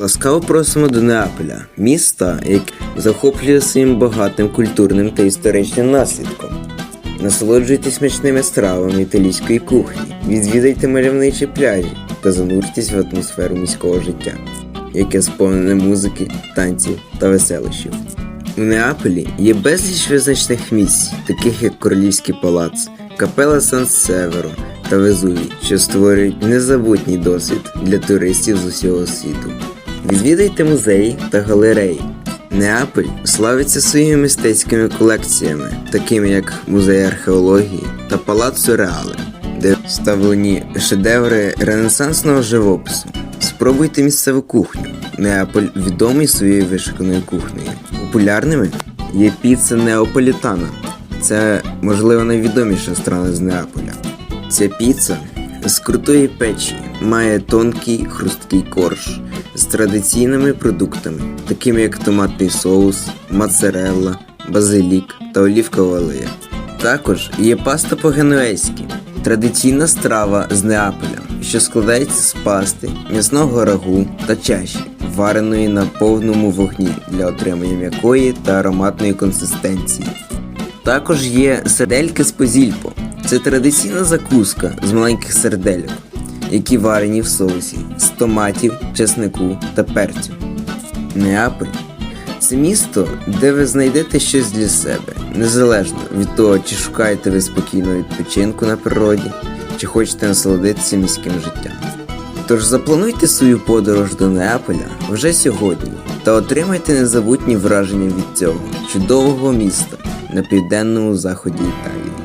Ласкаво просимо до Неаполя, міста, яке захоплює своїм багатим культурним та історичним наслідком. Насолоджуйтесь смачними стравами італійської кухні, відвідайте мальовничі пляжі та зануртесь в атмосферу міського життя, яке сповнене музики, танців та веселощів. У Неаполі є безліч визначних місць, таких як Королівський палац, Капела Сан Северо та Везувій, що створюють незабутній досвід для туристів з усього світу. Відвідайте музеї та галереї. Неаполь славиться своїми мистецькими колекціями, такими як музей археології та Палаццо Реале, де вставлені шедеври ренесансного живопису. Спробуйте місцеву кухню. Неаполь відомий своєю вишиканою кухнею. Популярними є піца неаполітана. Це, можливо, найвідоміша страна з Неаполя. Ця піца з крутої печі має тонкий хрусткий корж з традиційними продуктами, такими як томатний соус, моцарелла, базилік та олівкова олія. Також є паста по-генуезьки, традиційна страва з Неаполя, що складається з пасти, м'ясного рагу та чаші, вареної на повному вогні для отримання м'якої та ароматної консистенції. Також є сердельки з позільпо. Це традиційна закуска з маленьких сердельок, які варені в соусі з томатів, чеснику та перцю. Неаполь це місто, де ви знайдете щось для себе, незалежно від того, чи шукаєте ви спокійного відпочинку на природі, чи хочете насолодитися міським життям. Тож заплануйте свою подорож до Неаполя вже сьогодні та отримайте незабутні враження від цього чудового міста на південному заході Італії.